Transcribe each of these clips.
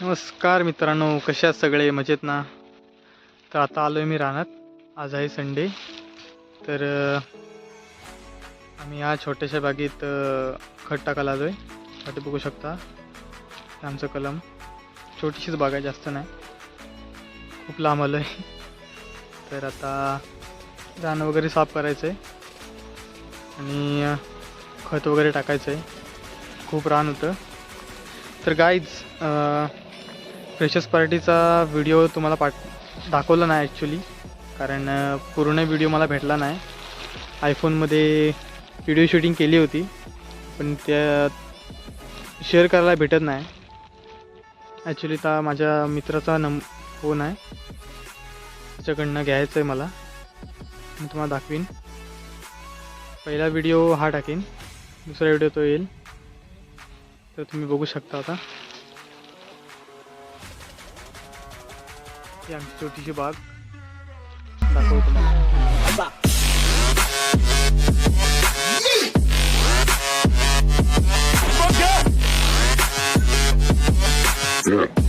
नमस्कार मित्रांनो कशा सगळे? मजेत ना? तर आता आलो आहे मी रानात. आज आहे संडे. तर आम्ही या छोट्याशा बागेत खट खत टाकायला आलो आहे खट बघू शकता. आमचं कलम. छोटीशीच बाग आहे जास्त नाही. खूप लांब आलो आहे तर आता रान वगैरे साफ करायचं आहे आणि खत वगैरे टाकायचं आहे खूप रान होतं. तर गाईज फ्रेशर्स पार्टीचा व्हिडिओ तुम्हाला पाठ दाखवला नाही ॲक्च्युली कारण पूर्ण व्हिडिओ मला भेटला नाही. आयफोनमध्ये व्हिडिओ शूटिंग केली होती. पण त्या शेअर करायला भेटत नाही. ॲक्च्युली तर माझ्या मित्राचा नम फोन आहे. त्याच्याकडनं घ्यायचं आहे मला. मी तुम्हाला दाखवीन. पहिला व्हिडिओ हा टाकेन. दुसरा व्हिडिओ तो येईल. तर तुम्ही बघू शकता आता. ही आमची छोटीशी बाग दाखवतो तुम्हाला Yeah.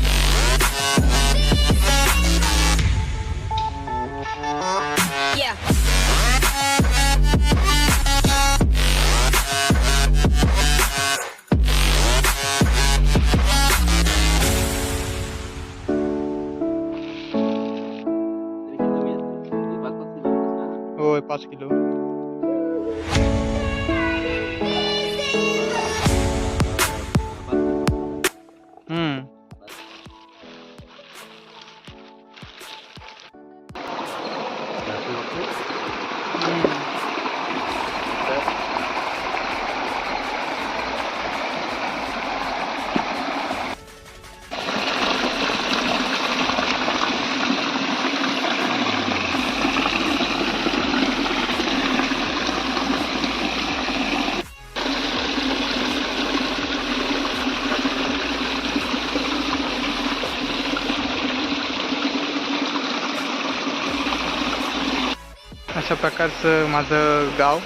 अशा प्रकारचं माझं गाव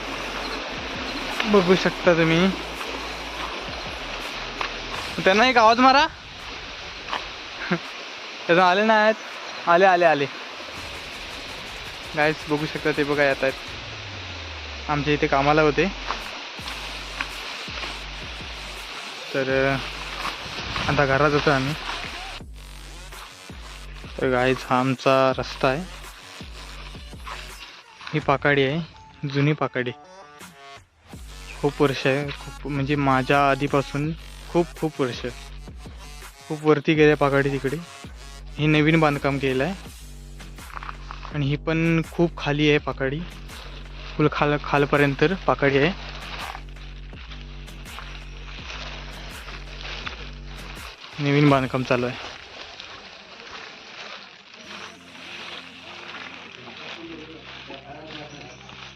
बघू शकता तुम्ही. त्यांना एक आवाज मारा. त्याचा आले नाही आहेत? आले आले आले. गायस बघू शकता ते बघा येत आहेत. आमच्या इथे कामाला होते. तर आता घरात होतो आम्ही. तर गायच हा आमचा रस्ता आहे. ही पाकाडी आहे जुनी पाकाडी. खूप वर्ष आहे खूप म्हणजे माझ्या आधीपासून खूप खूप वर्ष खूप वरती गेल्या पाकाडी तिकडे. हे नवीन बांधकाम केलं आहे. आणि ही पण खूप खाली आहे पाकाडी. फुल खाल खालपर्यंत पाकाडी आहे. नवीन बांधकाम चालू आहे.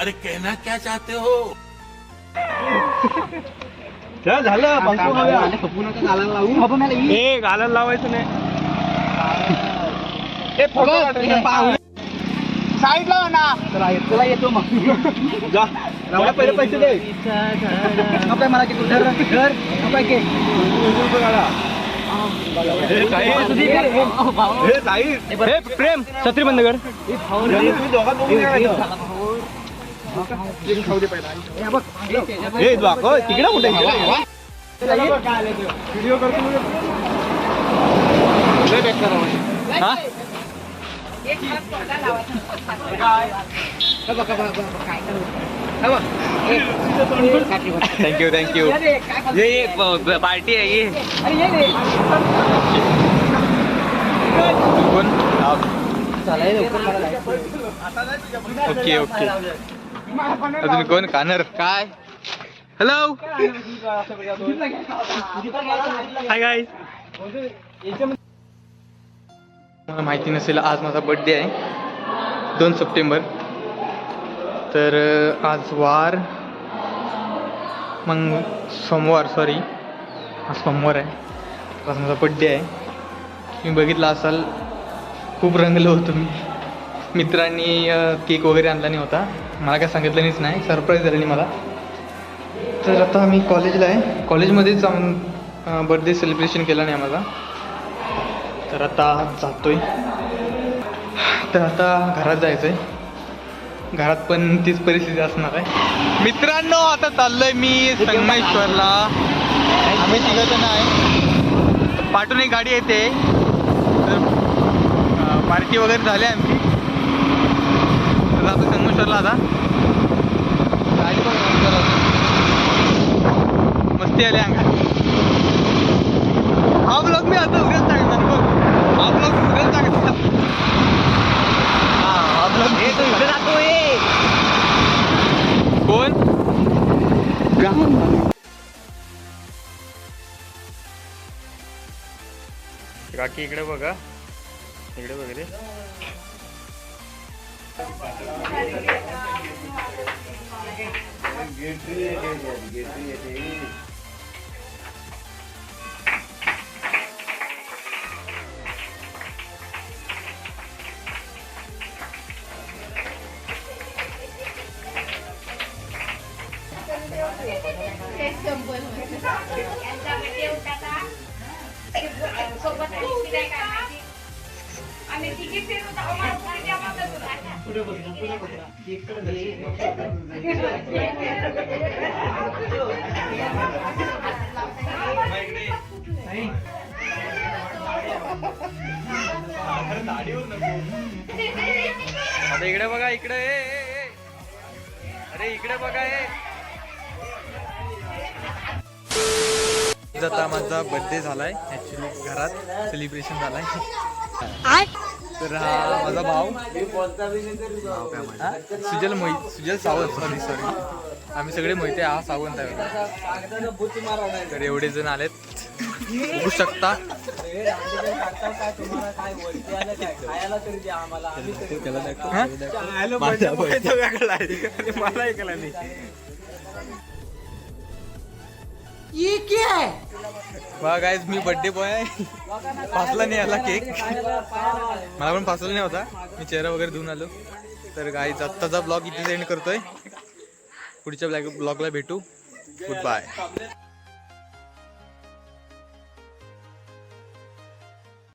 अरे कहना क्या चाहते हो? ए गाला लावायचं नाही. साईड ला ना तुला येतो मग. जा. रावला पहिले पैसे दे. काय मला किती धर धर. काय के. हे प्रेम छत्री बंद कर तिकडे कुठे व्हिडिओ करतो हा थँक्यू थँक्यू ये ये पार्टी है ये. कोण? ओके ओके अजून कोण? कानर. काय? हॅलो हाय मला माहिती नसेल आज माझा बड्डे आहे. दोन सप्टेंबर. तर आज वार मग सोमवार सॉरी आज सोमवार आहे. आज माझा बड्डे आहे. तुम्ही बघितला असाल खूप रंगलो होतो मी. मित्रांनी केक वगैरे आणला नाही होता. मला काय सांगितलं नाहीच नाही. सरप्राईज झालं नाही मला. तर आता मी कॉलेजला आहे. कॉलेजमध्येच जाऊन बर्थडे सेलिब्रेशन केलं नाही माझा. तर आता जातोय. तर आता घरात जायचं आहे घरात पण तीच परिस्थिती असणार आहे. मित्रांनो आता चाललोय मी संगमेश्वरला. आम्ही तिघं नाही पाठून एक गाडी येते. तर पार्टी वगैरे झाली आमची. तर आता संगमेश्वरला आता. गाडी पण मस्ती आली अंगा हा ब्लॉग काकी इकडे बघा. इकडे वगैरे आम्ही आता इकडे बघा इकडे. ए, अरे इकडे बघा ए. आता माझा बर्थडे झालाय. ऍक्च्युली घरात सेलिब्रेशन झालाय. तर हा माझा भाऊ? सुजल मोहित सुजल सावंत सॉरी सॉरी आम्ही सगळे मोहिते हा सावंत आहे. तर एवढे जण आलेत. बघू शकता. हा? बघा गाईज मी बर्थडे बॉय आहे. फासला नाही आला केक मला पण फासला नाही होता. मी चेहरा वगैरे धुवून आलो. तर गाईज आत्ताचा ब्लॉग इथे एंड करतोय. पुढच्या ब्लॉगला भेटू. Good bye